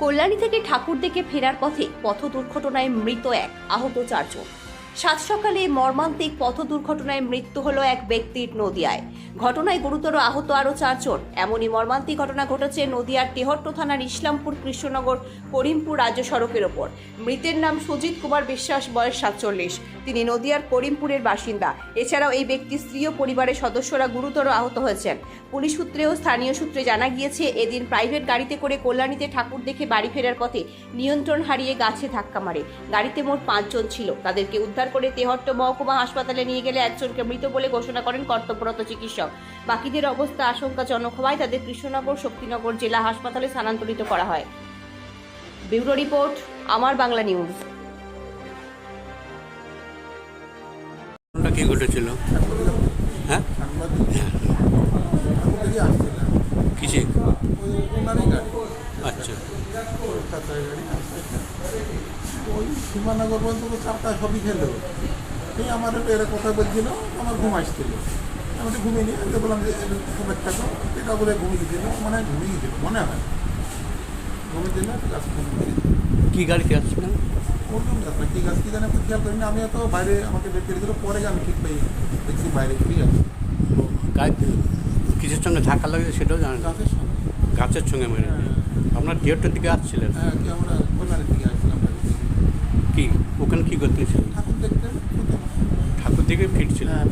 কল্যাণী থেকে ঠাকুর দেখে ফেরার পথে পথ দুর্ঘটনায় মৃত এক আহত চারজন। সাত সকালে মর্মান্তিক পথ দুর্ঘটনায় মৃত্যু হলো এক ব্যক্তির নদিয়ায়। ঘটনায় গুরুতর আহত আরও চারজন। এমনই মর্মান্তিক ঘটনা ঘটেছে নদিয়ার তেহট্ট থানার ইসলামপুর কৃষ্ণনগর করিমপুর রাজ্য সড়কের ওপর। মৃতের নাম সুজিত কুমার বিশ্বাস, বয়স সাতচল্লিশ। তিনি নদিয়ার করিমপুরের বাসিন্দা। এছাড়াও এই ব্যক্তির স্ত্রী ও পরিবারের সদস্যরা গুরুতর আহত হয়েছেন। পুলিশ সূত্রে ও স্থানীয় সূত্রে জানা গিয়েছে, এদিন প্রাইভেট গাড়িতে করে কল্যাণীতে ঠাকুর দেখে বাড়ি ফেরার পথে নিয়ন্ত্রণ হারিয়ে গাছে ধাক্কা মারে। গাড়িতে মোট পাঁচজন ছিল। তাদেরকে উদ্ধার করে তেহট্ট মহকুমা হাসপাতালে নিয়ে গেলে একজনকে মৃত বলে ঘোষণা করেন কর্তব্যরত চিকিৎসক। বাকিদের অবস্থা আশঙ্কাজনক হওয়ায় তাদের কৃষ্ণনগর শক্তিনগর জেলা হাসপাতালে স্থানান্তরিত করা হয়। ব্যুরো রিপোর্ট আমার বাংলা নিউজ। কি ঘটেছিল? হ্যাঁ? কিসে? আচ্ছা। ওই সীমানগর পর্যন্ত চারটা সবই খেলো এই আমার এরা কথা বলছিল আমার ঘুম আসছিল। আমি তো ঘুমিয়ে নিয়ে আমি বললাম যে একটা তো এটা বলে ঘুমিয়ে গেছিল মনে হয় ঘুমিয়ে গেছিল মনে হয় ঘুমিয়ে দিল গাছ কি গাড়িতে আসছিলেন? ওরকম গাছ না কি গাছ কি জানে খেয়াল করিনি। আমি তো বাইরে আমাকে বের করে দিল পরে আমি ঠিক পাই দেখছি বাইরে ফ্রি আছে। গাড়ি কিসের সঙ্গে ধাক্কা লাগে সেটাও জানেন? গাছের সঙ্গে। গাছের সঙ্গে মেরে হ্যাঁ। আপনার থিয়েটার দিকে আসছিলেন? হ্যাঁ কি আমরা কল্যাণের দিকে আসছিলাম গাড়ি থেকে। কি ওখানে কি করতে ছিলেন ঠাকুর দিকে ফিরছিলেন হ্যাঁ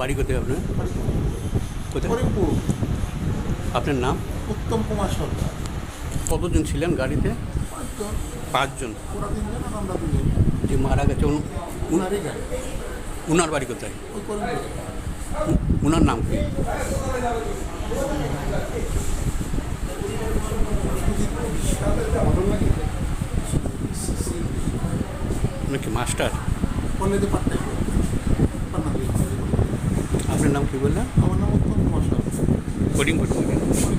বাড়ি কোথায় আপনার? কোথায়? আপনার নাম? উত্তম কুমার সরকার। কতজন ছিলেন গাড়িতে? পাঁচজন। যে মারা গেছে উনার বাড়ি কোথায়? উনার নাম কি? উনি কি মাস্টার? আপনার নাম কি বললেন? আমার নাম কুমার সরকার। করিমপুর করিমপুর।